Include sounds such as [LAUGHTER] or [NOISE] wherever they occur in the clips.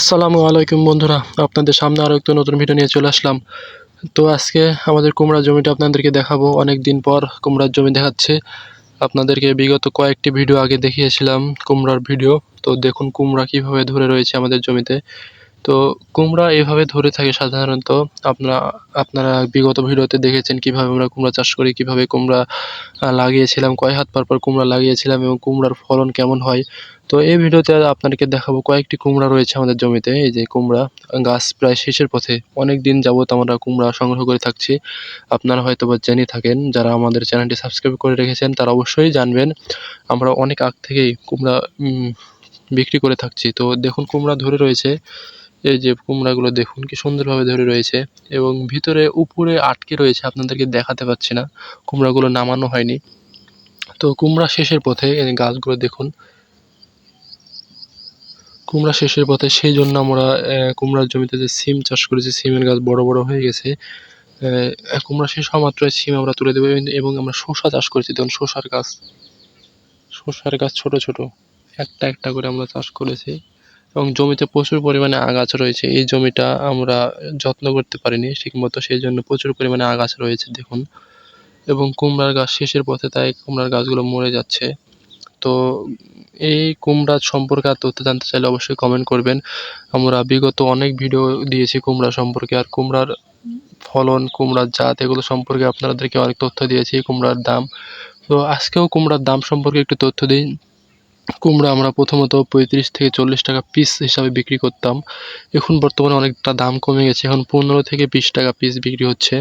আসসালামু আলাইকুম বন্ধুরা, আপনাদের সামনে আরও একটা নতুন ভিডিও নিয়ে চলে আসলাম। তো আজকে আমাদের কুমড়ার জমিটা আপনাদেরকে দেখাবো। অনেক দিন পর কুমড়ার জমি দেখাচ্ছে। আপনাদেরকে বিগত কয়েকটি ভিডিও আগে দেখিয়েছিলাম কুমড়ার ভিডিও তো দেখুন কুমড়া কীভাবে ধরে রয়েছে আমাদের জমিতে। তো কুমড়া এভাবে ধরে থাকে সাধারণত। আপনারা আপনারা বিগত ভিডিওতে দেখেছেন কীভাবে আমরা কুমড়া চাষ করি, কীভাবে কুমড়া লাগিয়েছিলাম, কয় হাত পর পর কুমড়া লাগিয়েছিলাম এবং কুমড়ার ফলন কেমন হয়। তো এই ভিডিওতে আপনাদেরকে দেখাবো কয়েকটি কুমড়া রয়েছে আমাদের জমিতে। এই যে কুমড়া, গাছ প্রায় শেষের পথে। অনেক দিন যাবত আমরা কুমড়া সংগ্রহ করে থাকছি। আপনারা হয়তো বা জেনে থাকেন, যারা আমাদের চ্যানেলটি সাবস্ক্রাইব করে রেখেছেন, তারা অবশ্যই জানবেন, আমরা অনেক আগ থেকেই কুমড়া বিক্রি করে থাকছি। তো দেখুন, কুমড়া ধরে রয়েছে। এই যে কুমড়াগুলো দেখুন, কি সুন্দরভাবে ধরে রয়েছে। এবং ভিতরে উপরে আটকে রয়েছে, আপনাদেরকে দেখাতে পাচ্ছি না। কুমড়াগুলো নামানো হয়নি। তো কুমড়া শেষের পথে গাছগুলো দেখুন কুমড়া শেষের পথে সেই জন্য আমরা কুমড়ার জমিতে যে সিম চাষ করেছি, সিমের গাছ বড় বড় হয়ে গেছে। কুমড়া শেষ হওয়া মাত্র সিম আমরা তুলে দেবো এবং- আমরা শসা চাষ করেছি। দেখুন, শসার গাছ শসার গাছ ছোট ছোট, একটা একটা করে আমরা চাষ করেছি। এবং জমিতে প্রচুর পরিমাণে আগাছা রয়েছে। এই জমিটা আমরা যত্ন করতে পারিনি ঠিকমতো সেই জন্য প্রচুর পরিমাণে আগাছা রয়েছে, দেখুন। এবং কুমড়ার গাছ শেষের পথে তাই কুমড়ার গাছগুলো মরে যাচ্ছে। তো এই কুমড়া সম্পর্কে আর তথ্য জানতে চাইলে অবশ্যই কমেন্ট করবেন। আমরা বিগত অনেক ভিডিও দিয়েছি কুমড়া সম্পর্কে, আর কুমড়ার ফলন, কুমড়ার জাত এগুলো সম্পর্কে আপনাদেরকে অনেক তথ্য দিয়েছি, কুমড়ার দাম। তো আজকেও কুমড়ার দাম সম্পর্কে একটু তথ্য দিই। কুমড়া আমরা প্রথমত পঁয়ত্রিশ থেকে চল্লিশ টাকা পিস হিসাবে বিক্রি করতাম। এখন বর্তমানে অনেকটা দাম কমে গেছে, এখন পনেরো থেকে বিশ টাকা পিস বিক্রি হচ্ছে।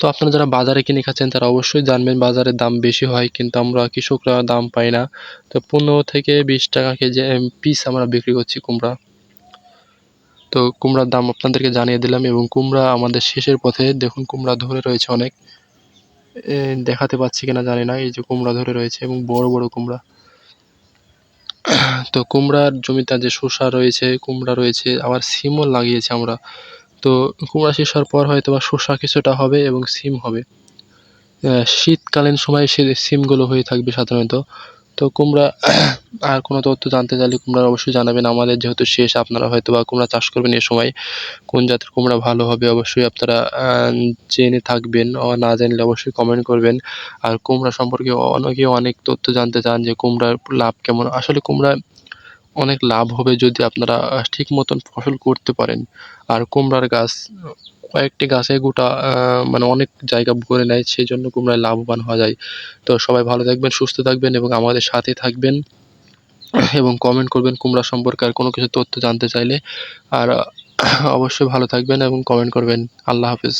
তো আপনারা যারা বাজারে কিনে খাচ্ছেন, তারা অবশ্যই জানবেন বাজারে দাম বেশি হয় কিন্তু আমরা কৃষকরা দাম পাই না। তো পনেরো থেকে বিশ টাকা কেজি পিস আমরা বিক্রি করছি কুমড়া। তো কুমড়ার দাম আপনাদেরকে জানিয়ে দিলাম এবং কুমড়া আমাদের শেষের পথে, দেখুন কুমড়া ধরে রয়েছে অনেক। দেখাতে পাচ্ছি কিনা জানি না, এই যে কুমড়া ধরে রয়েছে এবং বড় বড় কুমড়া। তো কুমড়ার জমিতে যে শসা রয়েছে, কুমড়া রয়েছে, আবার সিমও লাগিয়েছি আমরা। তো কুমড়া শেষ হওয়ার পর হয়তো বা শসা কিছুটা হবে এবং সিম হবে। শীতকালীন সময় সে সিমগুলো হয়ে থাকবে সাধারণত। তো কুমড়া, [CLEARS THROAT] আর কোনো তথ্য জানতে চাইলে কুমড়া অবশ্যই জানাবেন। আমাদের যেহেতু শেষ, আপনারা হয়তো বা কুমড়া চাষ করবেন এ সময়। কোন জাতের কুমড়া ভালো হবে অবশ্যই আপনারা জেনে থাকবেন। না জানলে অবশ্যই কমেন্ট করবেন। আর কুমড়া সম্পর্কে অনেকে অনেক তথ্য জানতে চান যে কুমড়ার লাভ কেমন। আসলে কুমড়া অনেক লাভ হবে যদি আপনারা ঠিক মতন ফসল করতে পারেন। আর কুমড়ার গাছ, কয়েকটি গাছে গোটা মানে অনেক জায়গা ভরে নেয় সেই জন্য কুমড়ায় লাভবান হওয়া যায়। তো সবাই ভালো থাকবেন, সুস্থ থাকবেন এবং আমাদের সাথে থাকবেন এবং কমেন্ট করবেন কুমড়া সম্পর্কে আর কোনো কিছু তথ্য জানতে চাইলে। আর অবশ্যই ভালো থাকবেন এবং কমেন্ট করবেন। আল্লাহ হাফিজ।